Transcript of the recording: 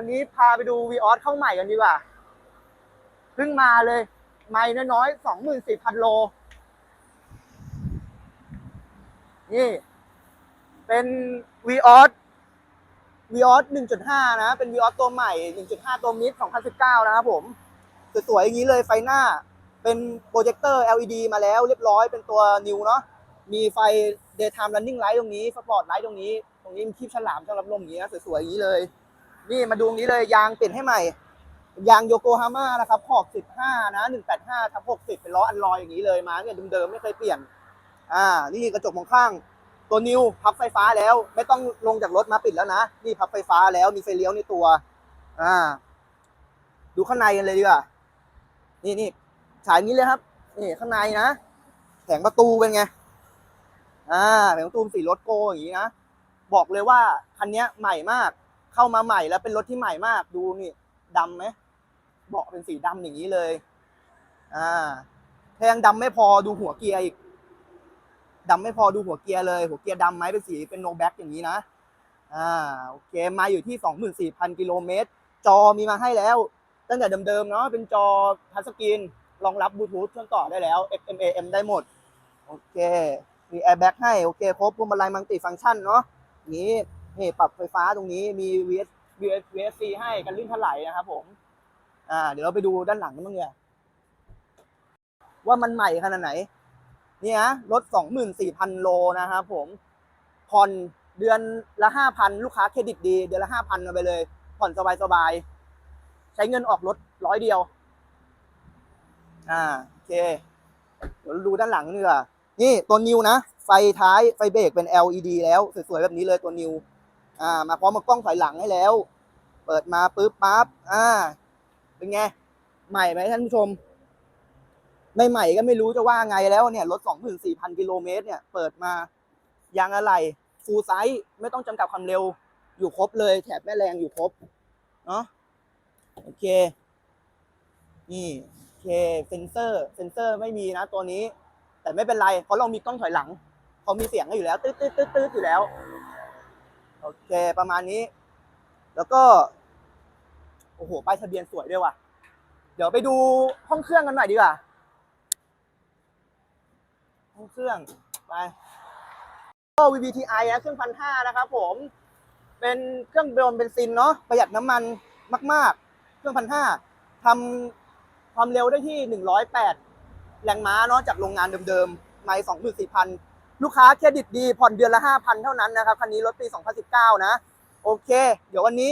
วันนี้พาไปดูวีออสเข้าใหม่กันดีกว่า เพิ่งมาเลย ไม่น้อยๆสองหมื่นสี่พันโล นี่ เป็นวีออสวีออสหนึ่งจุดห้านะ เป็นวีออสตัวใหม่หนึ่งจุดห้าตัวมิดสองพันสิบเก้านะครับผม สวยๆอย่างนี้เลยไฟหน้า เป็นโปรเจคเตอร์ LED มาแล้วเรียบร้อยเป็นตัวนิวเนาะมีไฟ daytime running light ตรงนี้ spot light ตรงนี้ ตรงนี้มีคลิปฉลามช่องรับลมอย่างนี้นะสวยๆอย่างนี้เลย นี่มาดูงนี้เลยยางเปลี่ยนให้ใหม่ ยางโยโกฮาม่านะครับขอบ15 นะ 185ทับ60 เป็นล้ออันลอยอย่างนี้เลยมาเนี่ยเดิมๆไม่เคยเปลี่ยน อ่า นี่กระจกมองข้างตัวนิวพับไฟฟ้าแล้ว ไม่ต้องลงจากรถมาปิดแล้วนะ นี่พับไฟฟ้าแล้วมีไฟเลี้ยวในตัว อ่า ดูข้างในกันเลยดีกว่า นี่นี่ฉายนี้เลยครับ นี่ข้างในนะแผงประตูเป็นไง อ่าแผงประตูสีรถโกอย่างนี้นะ บอกเลยว่าคันนี้ใหม่มาก เข้ามาใหม่แล้วเป็นรถที่ใหม่มากดูนี่ดำไหมเบาะเป็นสีดำอย่างนี้เลย อ่าแพงดำไม่พอดูหัวเกียร์อีกดำไม่พอดูหัวเกียร์เลยหัวเกียร์ดำไหมเป็นสีเป็นโนแบ็กอย่างนี้นะอ่าโอเคมาอยู่ที่ 24,000กิโลเมตรจอมีมาให้แล้ว ตั้งแต่เดิมๆเนาะเป็นจอทัชสกรีนรองรับบลูทูธเชื่อมต่อได้แล้ว FM AM ได้หมด โอเค มีแอร์แบ็กให้ โอเค ครบพวงมาลัยมัลติฟังก์ชันเนาะนี้ นี่ปรับไฟฟ้าตรงนี้มี VS VS VSC ให้กันลื่นถลายนะครับผมอ่าเดี๋ยวเราไปดูด้านหลังกันบ้างเนี่ยว่ามันใหม่ขนาดไหน เนี่นะรถ24,000โลนะครับผมผ่อนเดือนละ5,000ลูกค้าเครดิตดี เดือนละ5,000เอาไปเลย ผ่อนสบายๆใช้เงินออกรถร้อยเดียว อ่าโอเค เดี๋ยวเราดูด้านหลังนี่ดีกว่านี่ตัวนิวนะ ไฟท้ายไฟเบรกเป็น LED แล้ว สวยๆแบบนี้เลยตัวนิว อ่ามาพร้อมกับกล้องถอยหลังให้แล้ว เปิดมาปุ๊บปั๊บอ่า เป็นไง ใหม่ไหมท่านผู้ชมไม่ใหม่ก็ไม่รู้จะว่าไงแล้วเนี่ยรถ24,000กิโลเมตรเนี่ยเปิดมายางอะไรฟูลไซส์ไม่ต้องจำกัดความเร็วอยู่ครบเลย แถบแม่แรงอยู่ครบเนาะโอเค นี่โอเคเซนเซอร์เซนเซอร์ไม่มีนะตัวนี้ แต่ไม่เป็นไร เพราะเรามีกล้องถอยหลังเขามีเสียงอยู่แล้วตืดตืดตืดตืดอยู่แล้ว โอเคประมาณนี้ แล้วก็ โอ้โหป้ายทะเบียนสวยด้วยว่ะ เดี๋ยวไปดูห้องเครื่องกันหน่อยดีกว่า ห้องเครื่องไปก็ VVTi นะเครื่องพันห้านะครับผม เป็นเครื่องยนต์เบนซินเนาะประหยัดน้ำมันมาก ๆ เครื่องพันห้าทำความเร็วได้ที่หนึ่งร้อยแปดแรงม้าเนาะจากโรงงานเดิมๆไม่สองหมื่นสี่พัน ลูกค้าเครดิตดีผ่อนเดือนละห้าพันเท่านั้นนะครับ คันนี้รถปี 2019 นะ โอเค เดี๋ยววันนี้